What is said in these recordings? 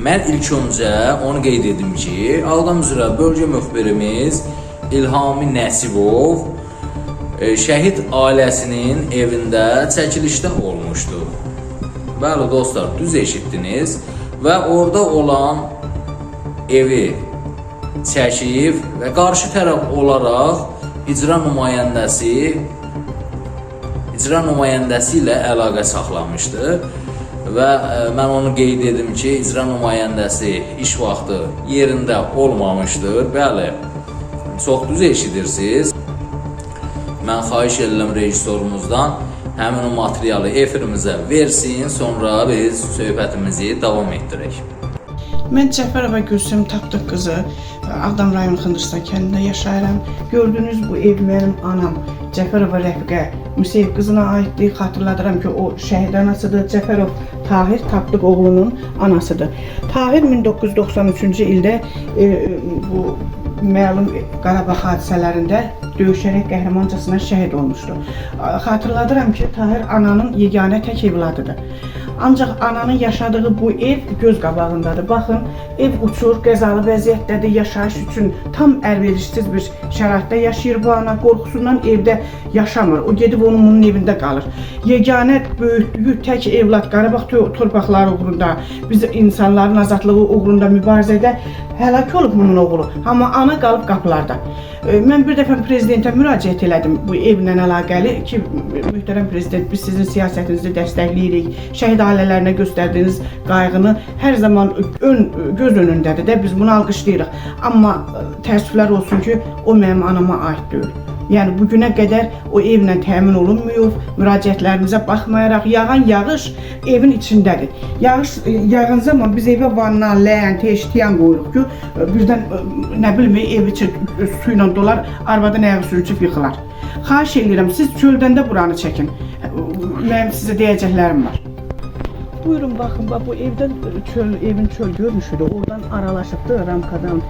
Mən ilk öncə onu qeyd edim ki, Ağdam üzrə bölgə müxbirimiz İlhami Nəsibov e, şəhid ailəsinin evində çəkilişdə olmuşdu. Bəli dostlar, düz eşitdiniz və orada olan evi çəkib və qarşı tərəf olaraq icra nümayəndəsi icra nümayəndəsi ilə əlaqə saxlamışdı və e, mən onu qeyd edim ki, icra nümayəndəsi iş vaxtı yerində olmamışdır. Bəli, çox düz eşidirsiniz. Mən xahiş edirəm rejissorumuzdan həmin o materialı efirimizə versin, sonra biz söhbətimizi davam etdirək. Mən Cəfərova Gülsüm Tapdıq qızı Ağdam rayon Xındırsan kəndində yaşayıram. Gördüyünüz bu ev mənim anam Cəfərova Rəfiqə Müseyev qızına aiddir. Xatırladıram ki, o şəhid anasıdır. Cəfərov Tahir Tapdıq oğlunun anasıdır. Tahir 1993-cü ildə e, bu məlum Qarabağ hadisələrində döyüşərək qəhrəmancasına şəhid olmuşdu. Xatırladıram ki, Tahir ananın yeganə tək evladıdır. Ancaq ananın yaşadığı bu ev göz qabağındadır. Baxın, ev uçur, qəzalı vəziyyətdədir, yaşayış üçün tam əlverişsiz bir şəraitdə yaşayır bu ana. Qorxusundan evdə yaşamır. O gedib onun bunun evində qalır. Yeganə böyütdüyü tək evlad Qarabağ torpaqları uğrunda, biz insanların azadlığı uğrunda mübarizədə həlak olub bunun oğlu. Amma ana qalıb qapılarda. Mən bir dəfə prezidentə müraciət elədim bu evlə əlaqəli ki, möhtərəm prezident, biz sizin siyasətinizi dəstəkləyirik. Şəhid ailələrinə göstərdiyiniz qayğını hər zaman ön göz önündədir də biz bunu alqışlayırıq. Amma təəssüflər olsun ki, o mənim anama aid deyil. Yəni bu günə qədər o evlə təmin olunmuyub, müraciətlərimizə baxmayaraq yağan yağış evin içindədir. Yağış e, yağan zaman biz evə vanna, ləyən, teştiyan qoyuruq ki, e, birdən e, nə bilim ev içi su ilə dolar, arvadan ayağı sürücüb yıxılar. Xahiş edirəm siz çöldən də buranı çəkin. Mənim sizə deyəcəklərim var. Buyurun baxın, bax bu evdən çöl, evin çöl görünüşüdür. Oradan aralaşıbdı ramkadan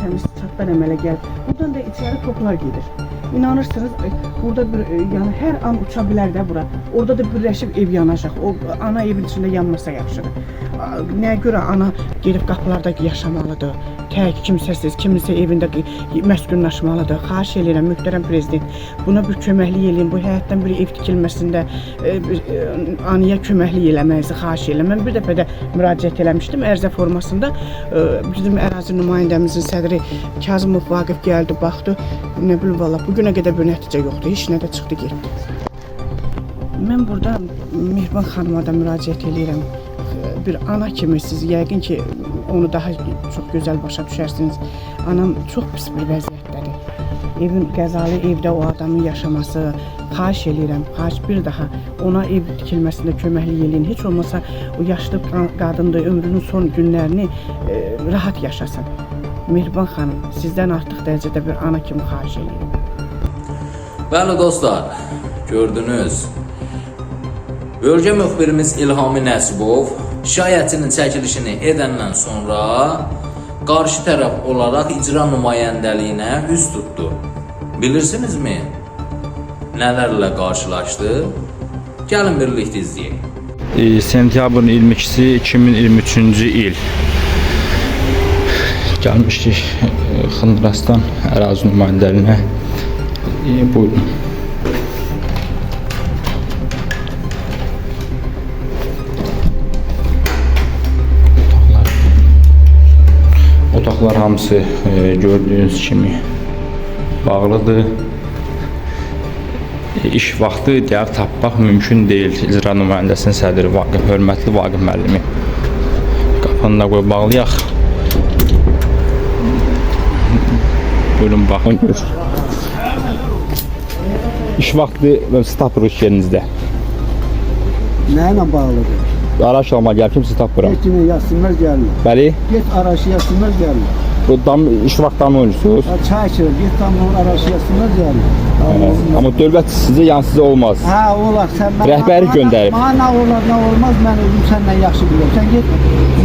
təmiz çatdan əmələ gəlib. Buradan da içəri toplar gedir. İnanırsınız, e, burada bir e, yəni hər an uça bilər də bura. Orada da birləşib ev yanacaq. O ana evin içində yanmasa yaxşıdır. Nəyə görə ana gedib qapılarda yaşamalıdır? Tək kimsəsiz, kiminsə evində məskunlaşmalıdır. Xahiş edirəm möhtərəm prezident, buna bir köməklik eləyin. Bu həyətdən bir ev tikilməsində e, bir anıya köməklik eləməyinizi xahiş edirəm. Mən bir dəfə də müraciət eləmişdim ərizə formasında. Bizim ərazi nümayəndəmizin sədri Kazımov Vaqif gəldi, baxdı. Nə bilim valla bu günə qədər bir nəticə yoxdur. Heç nə də çıxdı getdi. Mən burada Mehriban xanıma da müraciət edirəm. Bir ana kimi siz yəqin ki onu daha çox gözəl başa düşərsiniz. Anam çox pis bir vəziyyətdədir. Evin qəzalı evdə o adamın yaşaması, xahiş edirəm, xahiş bir daha ona ev tikilməsində köməklik eləyin. Heç olmasa o yaşlı qa- qadındır, ömrünün son günlərini e, rahat yaşasın. Mehriban xanım, sizdən artıq dərəcədə bir ana kimi xahiş edirəm. Bəli dostlar, gördünüz. Bölgə müxbirimiz İlhami Nəsibov şikayətinin çəkilişini edəndən sonra qarşı tərəf olaraq icra nümayəndəliyinə üz tutdu. Bilirsinizmi? Nələrlə qarşılaşdı? Gəlin birlikdə izləyək. E, Sentyabrın 22-si 2023-cü il gəlmişdik e, Xındrastan ərazi nümayəndəliyinə. Buyurun. Otaqlar, hamısı e, gördüyünüz kimi bağlıdır. E, İş vaxtı deyər tapmaq mümkün deyil. İcra nümayəndəsinin sədri Vaqif, hörmətli Vaqif müəllimi. Qapını da qoy bağlayaq. Buyurun baxın. İş və siz tapırıq iş yerinizdə. Nə ilə bağlıdır? Araç alma gəl kim sizi tapıram. Get kimi yazsınlar gəlin. Bəli, Get araşı yazsınlar gəlin. Bu dam iş vaxtı damı oynuyorsunuz. Ha, çay içir. Get tamam araşı yazsınlar gəlin. Amma dövlət sizə yan sizə olmaz. Ha olar sən mən Rəhbəri göndərib. Mənə nə olar nə olmaz mən özüm səndən yaxşı bilirəm. Sən get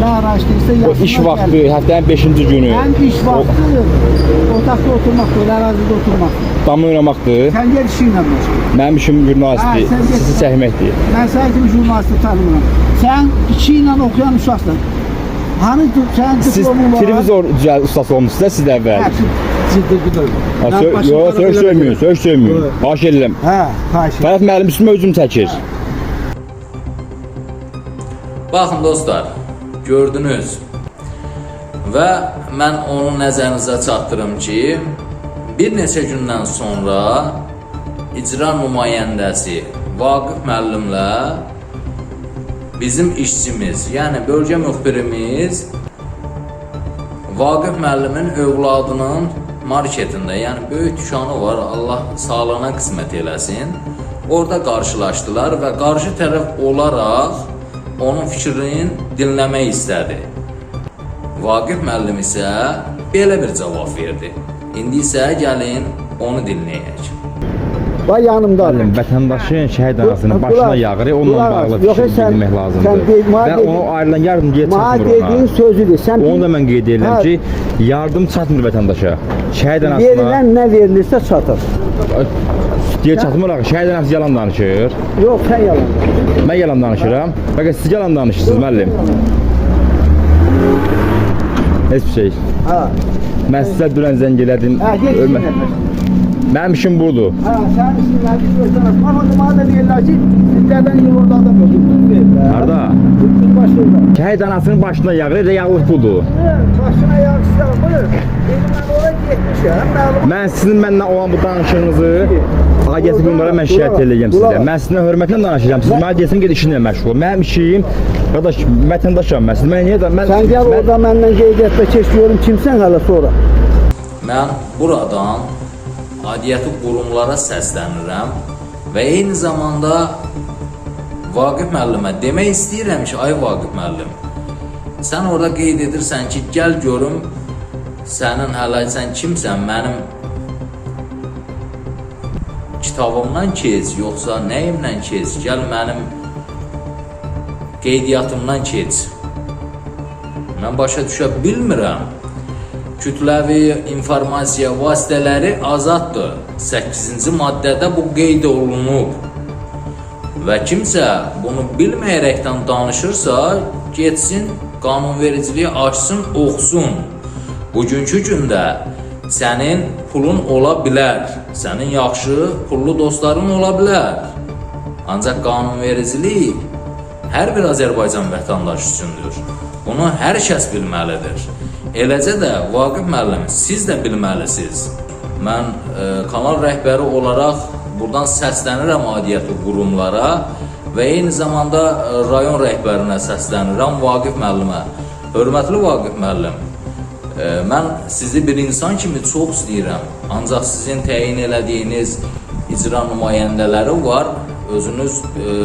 nə araşdırırsa O yazsınlar. iş vaxtı, gəlin. həftənin 5-ci günü. Mən iş vaxtı otaqda oturmaq deyil, ərazidə oturmaq. Damı oynamaqdır. Sən get işi ilə məşğul. Mənim işim jurnalistdir, sizi çəkməkdir. Mən sən kimi jurnalisti tanımıram. Sən iki ilə oxuyan uşaqsan. Hani sen Siz diplomun var. televizor düzəl ustası olmusunuz da siz ciddi gidiyor. Ha, Ben sö- başımdan Yox, söz bilirim. söz. Evet. Xahiş edirəm. He, karşı. Fərət müəllim üstümə hücum çəkir. Baxın dostlar, gördünüz. Və mən onu nəzərinizə çatdırım ki, bir neçə gündən sonra icra nümayəndəsi Vaqif müəllimlə bizim işçimiz, yəni bölgə müxbirimiz Vaqif müəllimin övladının marketində, yəni böyük dükanı var, Allah sağlığına qismət eləsin. Orada qarşılaşdılar və qarşı tərəf olaraq onun fikrini dinləmək istədi. Vaqif müəllim isə belə bir cavab verdi. İndi isə gəlin onu dinləyək. Vay yanımda. Müəllim, vətəndaşın şəhid anasının başına yağır, onunla bağlı. Yox, fikir sən- bilmək sən lazımdır. mənə Və deyil- ona ayrılan yardım Bana çatmır dediğin ona. sözüdür. Sen Onu da mən qeyd edirəm ki, yardım çatmır vətəndaşa. Şəhid anasına verilen ne verilirse çatır. deyə çatmır axı. Şəhid anası yalan danışır. Yok sen yalan. Mən yalan danışıram. Fəqət siz yalan danışırsınız müəllim. Heç bir şey. Ha. Mən sizə dünən zəng elədim. Ha Ölmə- şimdi. Budur. Ha sen gidiyorsan. Ama bana da diyorlar ki sizlerden iyi orada adam yok. Harda? Bütün başında. Şəhid anasının başına yağır, elə yağlıq budur. Başına gitmişim. Məlum. Mən sizin mənlə olan bu danışığınızı Agenti qurumlara mən şikayət edəcəm sizə. Mən sizinlə hörmətlə danışacağam. Siz mənə desin ki, işinlə məşğul. Mənim işim, qardaş, vətəndaşam mən. Mənə niyə da mən Sen gel mən- orada benden qeydiyyatda keçiyorum kimsen hala sonra. Mən buradan aidiyyəti qurumlara səslənirəm və eyni zamanda Vaqif müəllimə demək istəyirəm ki, ay Vaqif müəllim, sən orada qeyd edirsən ki, gəl görüm sənin hələ sən kimsən, mənim kitabımdan keç, yoxsa nəyimlə keç, gəl mənim qeydiyyatımdan keç. Mən başa düşə bilmirəm. Kütləvi informasiya vasitələri azaddır. 8-ci maddədə bu qeyd olunub. Və kimsə bunu bilməyərəkdən danışırsa, getsin qanunvericiliyi açsın, oxusun. Bugünkü gündə sənin pulun ola bilər. Sənin yaxşı pullu dostların ola bilər. Ancaq qanunvericilik hər bir Azərbaycan vətəndaşı üçündür. Bunu hər kəs bilməlidir. Eləcə də Vaqif müəllim, siz də bilməlisiniz. Mən e, kanal rəhbəri olaraq buradan səslənirəm aidiyyəti qurumlara və eyni zamanda e, rayon rəhbərinə səslənirəm Vaqif müəllimə. Hörmətli Vaqif müəllim, e, mən sizi bir insan kimi çox istəyirəm. Ancaq sizin təyin elədiyiniz icra nümayəndələri var. Özünüz e,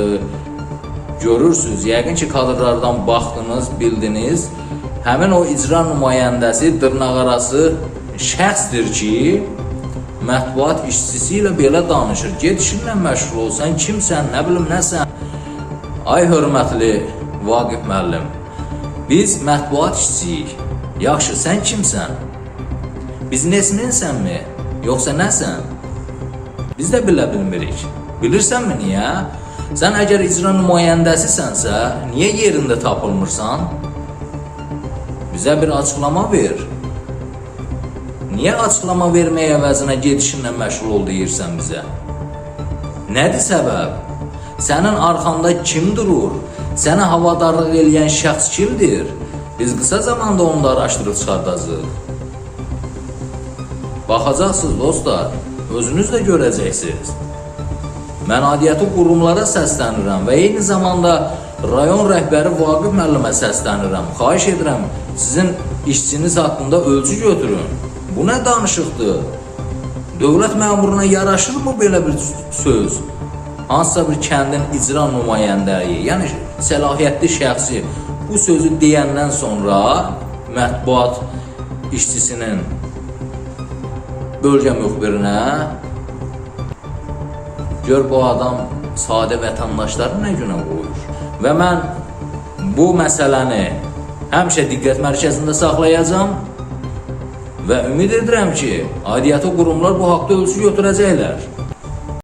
görürsüz. Yəqin ki, kadrlardan baxdınız, bildiniz. Həmin o icra nümayəndəsi dırnaqarası şəxsdir ki, mətbuat işçisi ilə belə danışır. Get işinlə məşğul ol. Sən kimsən, nə bilim nəsən? Ay hörmətli Vaqif müəllim. Biz mətbuat işçisiyik. Yaxşı, sən kimsən? Biznesmensənmi, yoxsa nəsən? Biz də bilə bilmirik. Bilirsənmi niyə? Sən əgər icra nümayəndəsisənsə, niyə yerində tapılmırsan? Bizə bir açıqlama ver. Niyə açıqlama vermək əvəzinə gedişinlə məşğul ol deyirsən bizə? Nədir səbəb? Sənin arxanda kim durur? Sənə havadarlıq eləyən şəxs kimdir? Biz qısa zamanda onu da araşdırıb çıxardacağıq. Baxacaqsınız dostlar, özünüz də görəcəksiniz. Mən aidiyyəti qurumlara səslənirəm və eyni zamanda rayon rəhbəri Vaqif müəllimə səslənirəm. Xahiş edirəm, sizin işçiniz haqqında ölçü götürün. Bu nə danışıqdır? Dövlət məmuruna yaraşırmı belə bir söz? Hansısa bir kəndin icra nümayəndəyi, yəni səlahiyyətli şəxsi bu sözü deyəndən sonra mətbuat işçisinin bölgə müxbirinə gör bu adam sadə vətəndaşları nə günə qoyur. Və mən bu məsələni həmişə diqqət mərkəzində saxlayacağam və ümid edirəm ki, aidiyyəti qurumlar bu haqda ölçü götürəcəklər.